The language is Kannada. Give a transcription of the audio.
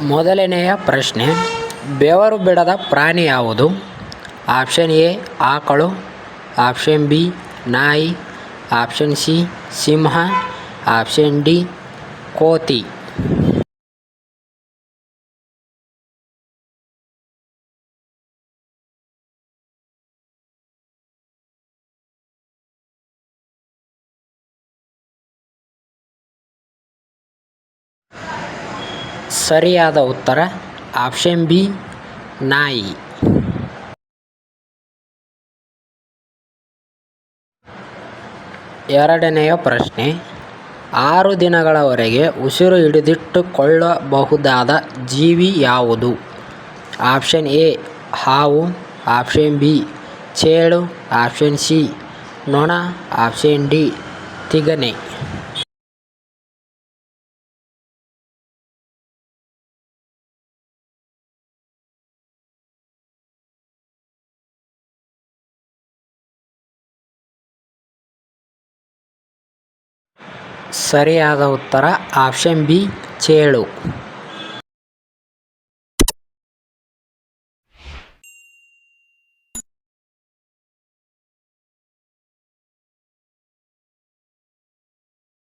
ಮೊದಲನೆಯ ಪ್ರಶ್ನೆ, ಬೆವರು ಬಿಡದ ಪ್ರಾಣಿ ಯಾವುದು? ಆಪ್ಷನ್ ಎ, ಆಕಳು. ಆಪ್ಷನ್ ಬಿ, ನಾಯಿ. ಆಪ್ಷನ್ ಸಿ, ಸಿಂಹ. ಆಪ್ಷನ್ ಡಿ, ಕೋತಿ. ಸರಿಯಾದ ಉತ್ತರ, ಆಪ್ಷನ್ ಬಿ, ನಾಯಿ. ಎರಡನೆಯ ಪ್ರಶ್ನೆ, ಆರು ದಿನಗಳವರೆಗೆ ಉಸಿರು ಹಿಡಿದಿಟ್ಟುಕೊಳ್ಳಬಹುದಾದ ಜೀವಿ ಯಾವುದು? ಆಪ್ಷನ್ ಎ, ಹಾವು. ಆಪ್ಷನ್ ಬಿ, ಚೇಳು. ಆಪ್ಷನ್ ಸಿ, ನೊಣ. ಆಪ್ಷನ್ ಡಿ, ತಿಗಣೆ. ಸರಿಯಾದ ಉತ್ತರ ಆಪ್ಷನ್ ಬಿ ಚೇಳು.